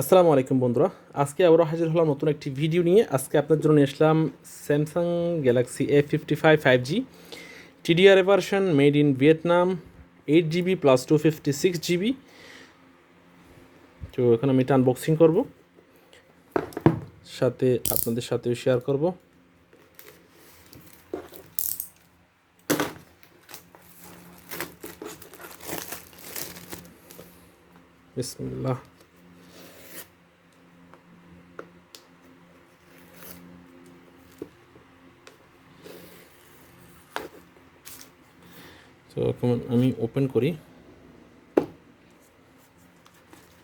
আসসালামু আলাইকুম বন্ধুরা। আজকে আবারও হাজির হলাম নতুন একটি ভিডিও নিয়ে। আজকে আপনার জন্য নিয়ে আসলাম Samsung Galaxy A fifty five five G TDR version made in Vietnam eight GB plus two fifty six GB তো এখন আমি এটা আনবক্সিং করব। সাথে আপনাদের সাথেও শেয়ার করব। বিসমিল্লাহ। তো এখন আমি ওপেন করি।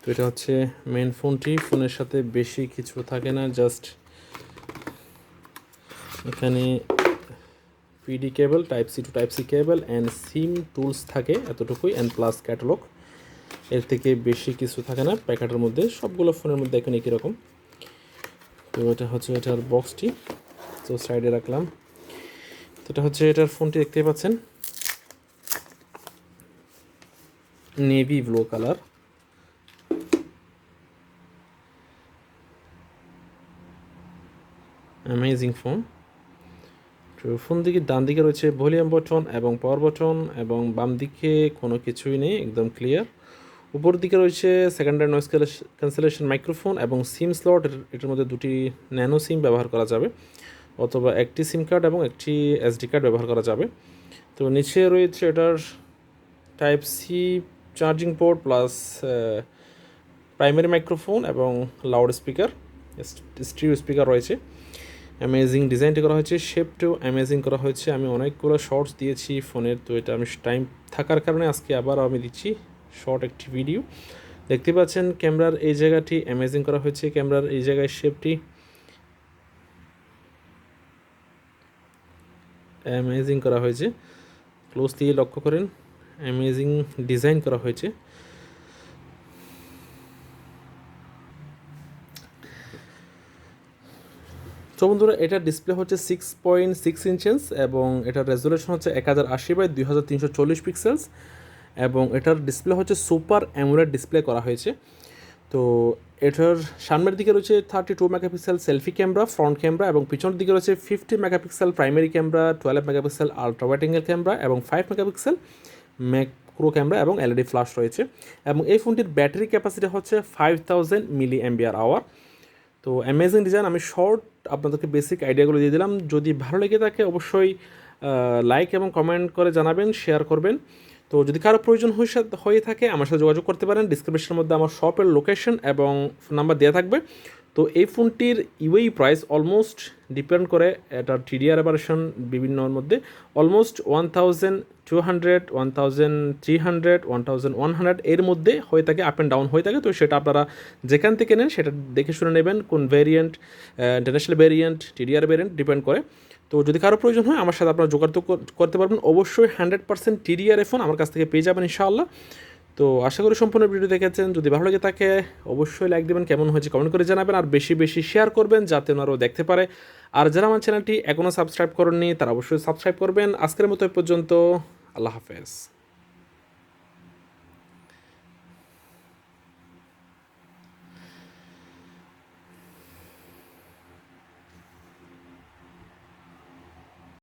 তো এটা হচ্ছে মেন ফোনটি ফোনের সাথে বেশি কিছু থাকে না জাস্ট এখানে PD cable type C to type C cable and SIM tools থাকে এতটুকুই অ্যান্ড প্লাস ক্যাটালগ এর থেকে বেশি কিছু থাকে না, প্যাকেটের মধ্যে। সবগুলো ফোনের মধ্যে এখন একই তো এটা হচ্ছে এটার বক্সটি তো সাইডে রাখলাম। তো এটা হচ্ছে এটার ফোনটি দেখতেই পাচ্ছেন। Navy blue colour amazing phone তো ফোন দিকে ডান দিকে রয়েছে ভলিউম বটন এবং পাওয়ার বটন এবং বাম দিকে কোনো কিছুই নেই, একদম ক্লিয়ার উপর দিকে রয়েছে সেকেন্ডারি নয়েস ক্যান্সেলেশন মাইক্রোফোন এবং সিম স্লট এটার মধ্যে দুটি ন্যানো সিম ব্যবহার করা যাবে, অথবা একটি সিম কার্ড এবং একটি এসডি কার্ড ব্যবহার করা যাবে। তো, নিচে রয়েছে এটার type C charging port plus primary microphone এবং লাউড স্পিকার স্ট্রিও স্পিকার রয়েছে। অ্যামেজিং ডিজাইনটি করা হয়েছে শেপটিও অ্যামেজিং করা হয়েছে। আমি অনেকগুলো শর্টস দিয়েছি ফোনের, তো এটা আমি টাইম থাকার কারণে আজকে আবার আমি দিচ্ছি শর্ট একটি ভিডিও দেখতে পাচ্ছেন ক্যামেরার এই জায়গাটি অ্যামেজিং করা হয়েছে, ক্যামেরার এই জায়গায় শেপটি অ্যামেজিং করা হয়েছে। ক্লোজ দিয়ে লক্ষ্য করেন। অ্যামেজিং ডিজাইন করা হয়েছে। তো বন্ধুরা এটার ডিসপ্লে হচ্ছে সিক্স পয়েন্ট সিক্স ইঞ্চেস এবং এটার রেজুলেশন হচ্ছে এক হাজার আশি বাই দুই হাজার তিনশো চল্লিশ পিক্সেলস এবং এটার ডিসপ্লে হচ্ছে সুপার অ্যামুলেট ডিসপ্লে করা হয়েছে। তো এটার সামনের দিকে রয়েছে thirty two megapixel selfie camera front camera এবং পিছনের দিকে রয়েছে fifty megapixel primary camera twelve megapixel ultra wide angle camera এবং ফাইভ মেগাপিক্সেল ম্যাক্রো ক্যামেরা এবং এলইডি ফ্ল্যাশ রয়েছে এবং এই ফোনটির ব্যাটারি ক্যাপাসিটি হচ্ছে five thousand milli ampere hour তো অ্যামেজিং ডিজাইন আমি শর্ট আপনাদেরকে বেসিক আইডিয়াগুলো দিয়ে দিলাম। যদি ভালো লেগে থাকে অবশ্যই লাইক এবং কমেন্ট করে জানাবেন শেয়ার করবেন। তো যদি কারও প্রয়োজন হয়ে থাকে আমার সাথে যোগাযোগ করতে পারেন। ডিসক্রিপশনের মধ্যে আমার শপের লোকেশন এবং নাম্বার দেওয়া থাকবে। তো এই ফোনটির ইউএই প্রাইস অলমোস্ট ডিপেন্ড করে, এটার টিডিআর ভার্সন বিভিন্নর মধ্যে almost one thousand two hundred one thousand three hundred one thousand one hundred এর মধ্যে হয়ে থাকে আপ অ্যান্ড ডাউন হয়ে থাকে। তো সেটা আপনারা যেখান থেকে নেন, সেটা দেখে শুনে নেবেন কোন variant international variant TDR variant depend করে। তো যদি কারও প্রয়োজন হয়, আমার সাথে আপনারা যোগাযোগ করতে পারবেন। অবশ্যই হান্ড্রেড পার্সেন্ট টিডিআর ফোন আমার কাছ থেকে পেয়ে যাবেন ইনশাআল্লাহ। তো আশা করি সম্পূর্ণ ভিডিও দেখেছেন। যদি ভালো লাগে তাকে অবশ্যই লাইক দেবেন, কেমন হয়েছে কমেন্ট করে জানাবেন, আর বেশি বেশি শেয়ার করবেন যাতে ওনারাও দেখতে পারে। আর যারা আমার চ্যানেলটি এখনও সাবস্ক্রাইব করেননি, তারা অবশ্যই সাবস্ক্রাইব করবেন। আজকের মতো পর্যন্ত, আল্লাহ হাফেজ।